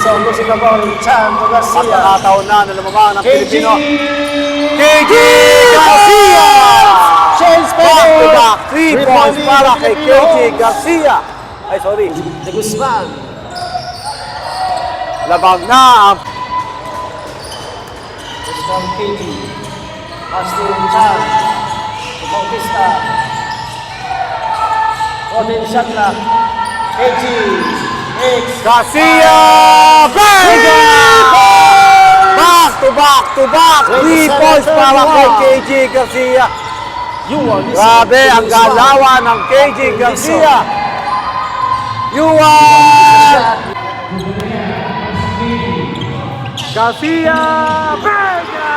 Lucy Cabal, Chanto At Garcia. nakataon na na lumabang ng Pilipino. KG Garcia! Chance Back to back, three points para kay KG Garcia. Ay, sorry. De Guzman. Labag na ang From KG. Austin Chan. Bautista. Rodin Shatla. KG. Garcia Vega! Back to back to back, three 27, points para kay 31. KG Garcia. Grabe ang galawan ng KG Garcia. Yuan! Garcia Vega!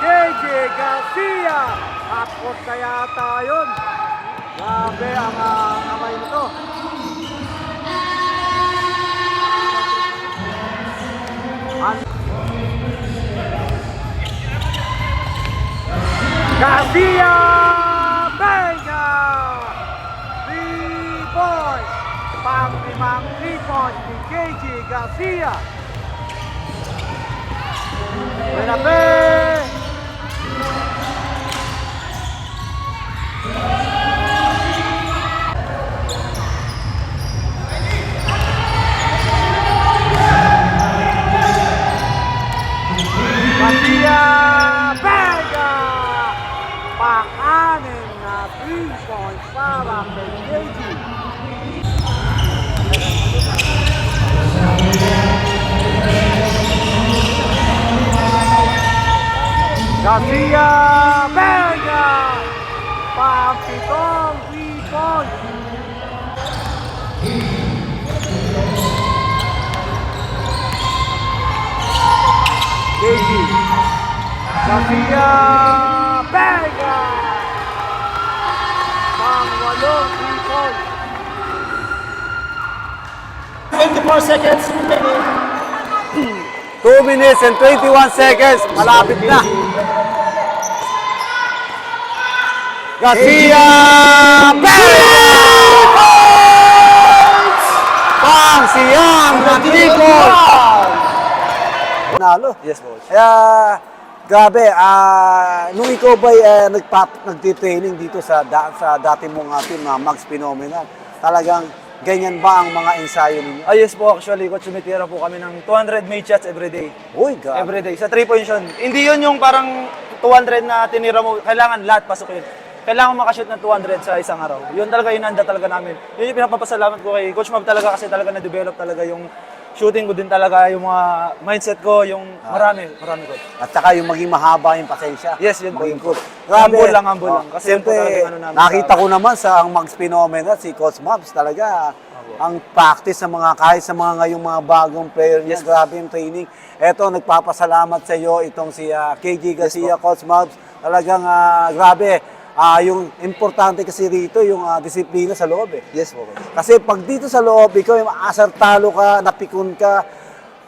KJ Garcia! Hapot kaya tayo. Grabe ang uh, kamay nito. Garcia Vega! Points! Pang-limang points ni KJ Garcia. Benape! Garcia Vega! Pang-anim na three points para kay KJ. Garcia Vega! Pampitong three points. KG. Garcia Vega! Three points. 24 seconds remaining. 2 minutes and 21 seconds. Malapit na. Garcia Vega! Pang siyam na tripod. Nalo. Yes, boss. Kaya, grabe, ah, nung ikaw ba uh, nagpap, nagtitraining dito sa, da, sa dati mong uh, team na Max Phenomenal, talagang ganyan ba ang mga ensayo ninyo? Ah, yes po, actually, coach, sumitira po kami ng 200 made shots every day. Uy, grabe. Every day. Sa 3 points yun. Hindi yun yung parang 200 na tinira mo. Kailangan lahat pasok yun. Kailangan makashoot ng 200 sa isang araw. Yun talaga inanda talaga namin. Yun yung pinapapasalamat ko kay Coach Mab talaga kasi talaga na-develop talaga yung shooting ko din talaga, yung mga mindset ko, yung marami, marami ko. At saka yung maging mahaba yung pasensya. Yes, yun po, Maging cool. Humble lang, humble Oh, lang. Kasi yun po siyempre, talaga yung ano namin nakita sa- ko naman sa ang Max Phenomena, si Coach Mabs, talaga ang practice sa mga kahit sa mga ngayong mga bagong player niya, Yes. grabe yung training. Eto, nagpapasalamat sa iyo itong si ah, KG Garcia, Coach Mabs. Talagang ah, grabe. Ah, yung importante kasi rito yung ah, disiplina sa loob eh. Yes po, coach. Kasi pag dito sa loob, ikaw yung asar talo ka, napikon ka,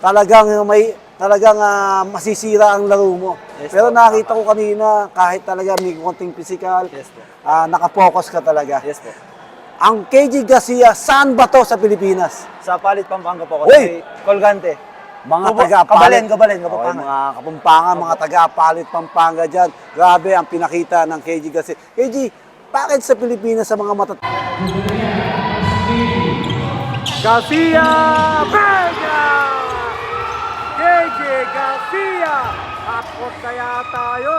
talagang may talagang ah, masisira ang laro mo. Yes, Pero po. nakita ko kanina, kahit talaga may konting physical, Yes, po. ah, nakapokus ka talaga. Yes po. Ang KG Garcia, saan ba to sa Pilipinas? Sa Palit, Pampanga po. Sa Colgante. Mga Kubo- taga Kabalen, Kabalen, Kapampangan. mga Kapampangan, mga taga Palit, Pampanga dyan. Grabe ang pinakita ng KG Garcia. KG, bakit sa Pilipinas sa mga matat... Garcia Vega! KJ Garcia! Takot kaya tayo.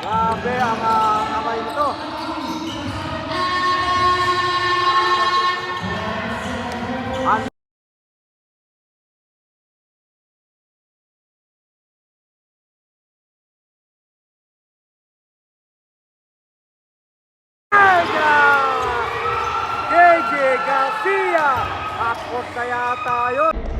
Grabe ang uh, kamay nito. Garcia! Takot kaya tayo.